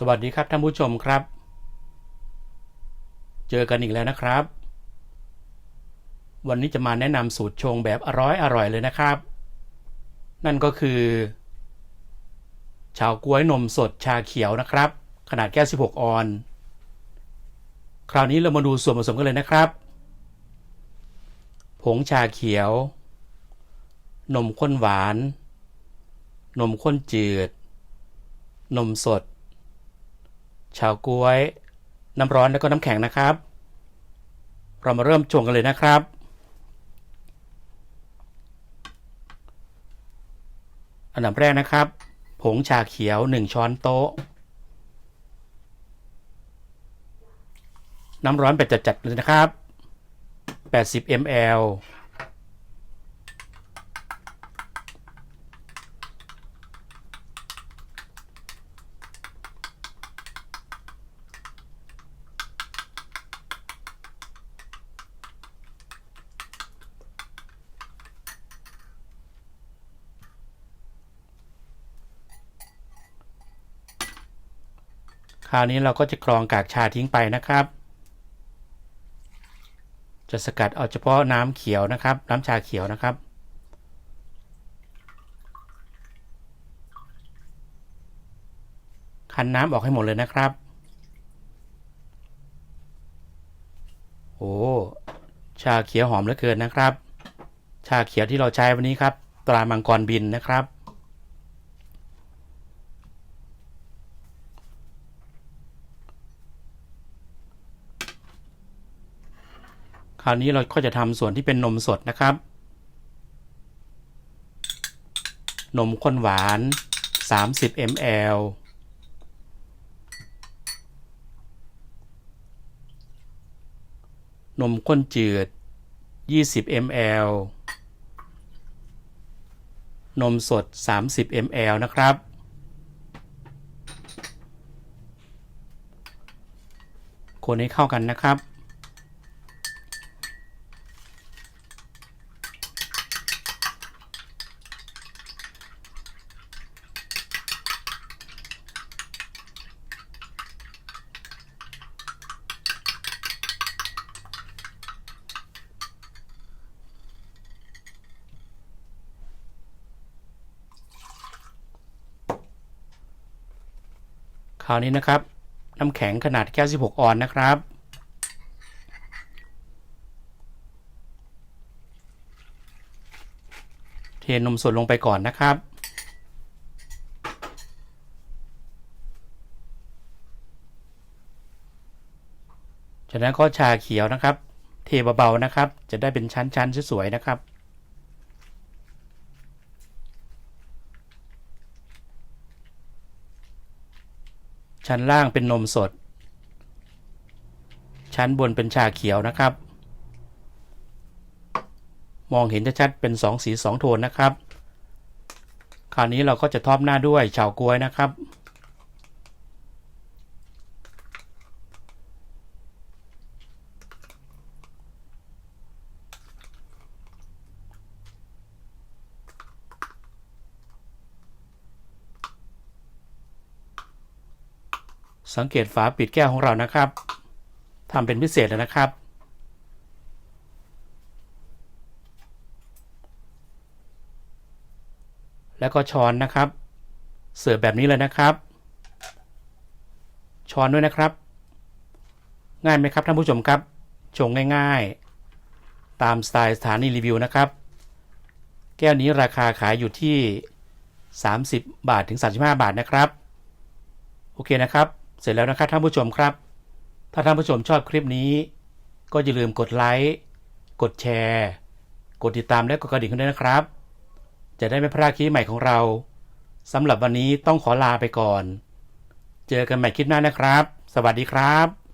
สวัสดีครับท่านผู้ชมครับ เจอกันอีกแล้วนะครับ วันนี้จะมาแนะนำสูตรชงแบบอร่อยอร่อยเลยนะครับ นั่นก็คือชาวกล้วยนมสดชาเขียวนะครับ ขนาดแก้ว 16 ออน คราวนี้เรามาดูส่วนผสมกันเลยนะครับ ผงชาเขียว นมข้นหวาน นมข้นจืด นมสด ชาวกล้วย น้ำร้อนแล้วก็น้ำแข็งนะครับ เรามาเริ่มชงกันเลยนะครับ อันดับแรกนะครับ ผงชาเขียว 1 ช้อนโต๊ะ น้ำร้อนแบบจัดๆเลยนะครับ 80 ml คราวนี้เราก็จะกรองกากชาทิ้งไปนะครับ จะสกัดเอาเฉพาะน้ำเขียวนะครับ น้ำชาเขียวนะครับคันน้ำออกให้หมดเลยนะครับโอ้ชาเขียวหอมเหลือเกินนะครับ ชาเขียวที่เราใช้วันนี้ครับ ตรามังกรบินนะครับ ราวนี้เราก็จะทำส่วนที่เป็นนมสดนะครับ นมข้นหวาน 30 ml นมข้นจืด 20 ml นมสด 30 ml นะครับ คนให้เข้ากันนะครับ ราวนี้นะครับน้ำแข็งขนาดแก้ว16 ออนนะครับ เทนมสดลงไปก่อนนะครับ จากนั้นก็ชาเขียวนะครับ เทเบาๆนะครับ จะได้เป็นชั้นๆสวยๆนะครับ ชั้นล่างเป็นนมสด ชั้นบนเป็นชาเขียวนะครับ มองเห็นชัดๆเป็นสองสีสองโทนนะครับ คราวนี้เราก็จะทอปหน้าด้วยเฉาวกล้วยนะครับ สังเกตฝาปิดแก้วของเรานะครับทำเป็นพิเศษแล้วนะครับ แล้วก็ช้อนนะครับ เสิร์ฟแบบนี้เลยนะครับ ช้อนด้วยนะครับ ง่ายไหมครับท่านผู้ชมครับชงง่ายๆ ตามสไตล์สถานีรีวิวนะครับ แก้วนี้ราคาขายอยู่ที่ 30 บาทถึง 35 บาทนะครับ โอเคนะครับ เสร็จแล้วนะครับท่านผู้ชมครับ ถ้าท่านผู้ชมชอบคลิปนี้ ก็อย่าลืมกดไลค์กดแชร์ กดติดตามและกดกระดิ่งกันด้วยนะครับ จะได้ไม่พลาดคลิปใหม่ของเราสำหรับวันนี้ต้องขอลาไปก่อน เจอกันใหม่คลิปหน้านะครับ สวัสดีครับ